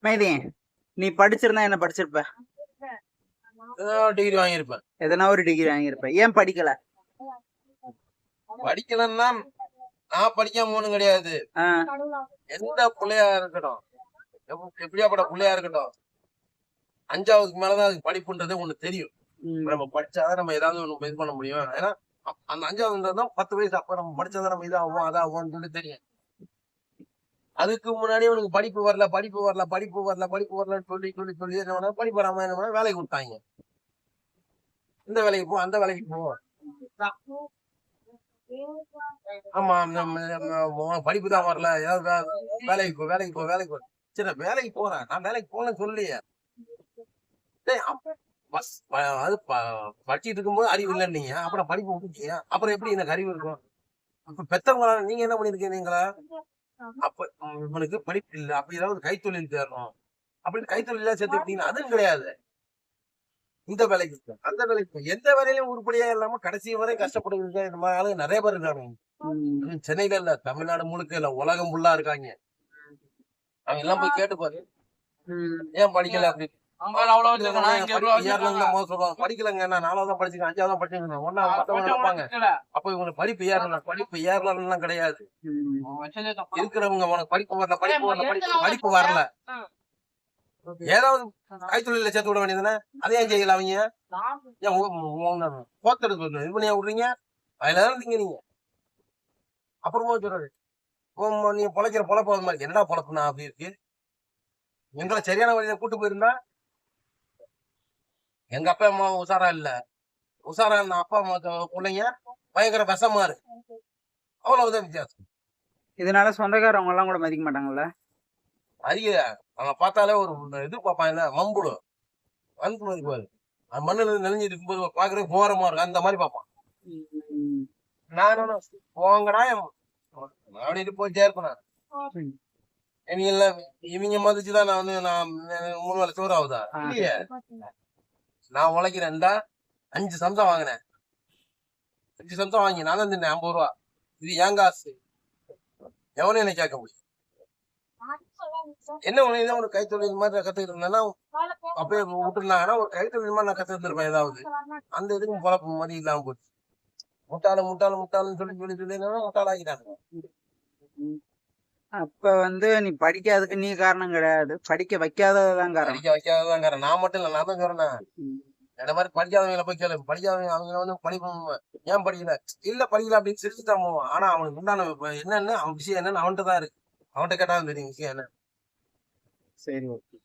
மைதி நீ படிச்சிருந்தா என்ன படிச்சிருப்ப? டிகிரி வாங்கியிருப்பேன். எதனா ஒரு டிகிரி வாங்கியிருப்ப. ஏன் படிக்கல? படிக்கலன்னா நான் படிக்காம ஒண்ணும் கிடையாது. எந்த பிள்ளையா இருக்கட்டும். எப்ப- எப்படியாப்பட்ட பிள்ளையா இருக்கட்டும். அஞ்சாவதுக்கு மேலதான் அதுக்கு படிப்புன்றதே ஒண்ணு தெரியும். நம்ம படிச்சாதான் நம்ம ஏதாவது ஒண்ணு இது பண்ண முடியும். ஏன்னா அந்த அஞ்சாவது தான் பத்து வயசு அப்ப நம்ம படிச்சாதான் நம்ம இதாகும் அதாகும்னு சொல்லி தெரியும். அதுக்கு முன்னாடி உனக்கு படிப்பு வரல படிப்பு வரல படிப்பு வரல படிப்பு வரலன்னு சொல்லி சொல்லி சொல்லி என்ன பண்ண படிப்பு வராம என்ன பண்ண வேலைக்கு விட்டாங்க. இந்த வேலைக்கு போ அந்த வேலைக்கு போ. ஆமா நம்ம- படிப்பு தான் வரல. ஏதாவது வேலைக்கு போ வேலைக்கு போ வேலைக்கு போ. சரி வேலைக்கு போறேன். நான் வேலைக்கு போகலன்னு சொல்லியே பஸ் அது ப- படிச்சிட்டு இருக்கும்போது அறிவு இல்லைன்னீங்க அப்புறம் படிப்பு விட்டுட்டீங்க அப்புறம் எப்படி எனக்கு அறிவு இருக்கும்? அப்ப பெத்தவங்களா நீங்க என்ன பண்ணிருக்கீங்க அப்ப இவனுக்கு படிப்பு இல்ல. அப்ப ஏதாவது கைத்தொழில் தேடணும். அப்படின்னு கைத்தொழிலா சேர்த்துக்கிட்டீங்கன்னா அதுவும் கிடையாது. இந்த வேலைக்கு அந்த வேலைக்கு. எந்த வேலையிலும் உருப்படியா இல்லாம கடைசி வரை கஷ்டப்படுறது இந்த மாதிரி ஆளுங்க நிறைய பேர் இருக்காங்க. சென்னையில இல்ல தமிழ்நாடு முழுக்க இல்ல உலகம் ஃபுல்லா இருக்காங்க. அவங்க எல்லாம் போய் கேட்டு பாரு. ஏன் படிக்கல அப்படி படிக்கலங்க. நான் நாலாவது தான் படிச்சிருக்கேன். அஞ்சாவது தான் படிச்சிருக்கேன் ஒன்னா மத்தவங்க அப்ப இவங்க படிப்பு ஏறல. படிப்பு ஏறலாம் கிடையாது. இருக்கிறவங்க உனக்கு படிப்பு வரல படிப்பு வரல படிப்பு படிப்பு வரல. ஏதாவது கைத்தொழில சேர்த்து விட வேண்டியதுதானே? அதே ஏன் செய்யல அவங்க? ஏன் போத்தெடுத்து இது பண்ணியா விடுறீங்க? அதுல தான் இருந்தீங்க நீங்க அப்புறமா சொல்றாரு. உம், நீ பொழைக்கிற பொழப்பு அது மாதிரி. என்னடா பொழப்புனா அப்படி இருக்கு? எங்களை சரியான வழியில கூட்டு போயிருந்தா? எங்க அப்பா அம்மா உஷாரா இல்ல. உஷாரா அப்பா அம்மா பிள்ளைங்க பயங்கர விஷமா இருக்கு. அவ்வளவுதான் வித்தியாசம். இதனால சொந்தக்காரவங்க எல்லாம் கூட மதிக்க மாட்டாங்கல்ல? அரிய அவங்க பார்த்தாலே ஒரு இது பார்ப்பாங்க மம்புடு வந்து இருப்பாரு அந்த மண்ணுல நெளிஞ்சிட்டு இருக்கும்போது பாக்குறதுக்கு போரமா இருக்கும். அந்த மாதிரி பார்ப்பான். ம். நான் என்ன, போங்கடா என் அப்படின்ட்டு போயிட்டே இருப்பேன். இவங்க எல்லாம் இவங்க மதிச்சுதான் நான் வந்து நான் மூணு வேலை சோறு ஆகுதா. இல்லையே. நான் உழைக்கிறேன்டா. அஞ்சு சம்சம் வாங்கினேன். அஞ்சு சம்சம் வாங்கி நான் தான் தின்னேன் ஐம்பது ரூபா. இது ஏன் காசு? எவனும் என்ன கேட்க முடியும் என்ன உனக்கு இதான் ஒரு கைத்தொழில் மாதிரி கத்துக்கிட்டு இருந்தேன்னா அப்படியே விட்டுருந்தாங்கன்னா ஒரு கைத்தொழில் மாதிரி நான் கத்துருந்துருப்பேன் ஏதாவது. அந்த இதுக்கு குழப்பம் மாதிரி இல்லாம போச்சு. முட்டாளு முட்டாளு முட்டாளுன்னு சொல்லி சொல்லி சொல்லி என்னன்னா முட்டாளாக்கிட்டாங்க அப்ப வந்து நீ படிக்காததுக்கு நீ காரணம் கிடையாது. படிக்க வைக்காததுதான் காரணம். படிக்க வைக்காததான் காரணம். நான் மட்டும் இல்ல நான் தான் சொல்றேன். என்ன மாதிரி படிக்காதவங்கள போய் கேளு. படிக்காதவங்க அவங்க வந்து படிப்பு ஏன் படிக்கல? இல்ல படிக்கல அப்படின்னு சிரிச்சுதான் போவோம் ஆனா அவனுக்கு உண்டான என்னன்னு அவன் விஷயம் என்னன்னு அவன்கிட்ட தான் இருக்கு. அவன்கிட்ட கேட்டாலும் தெரியும் விஷயம் என்ன சரி ஓகே.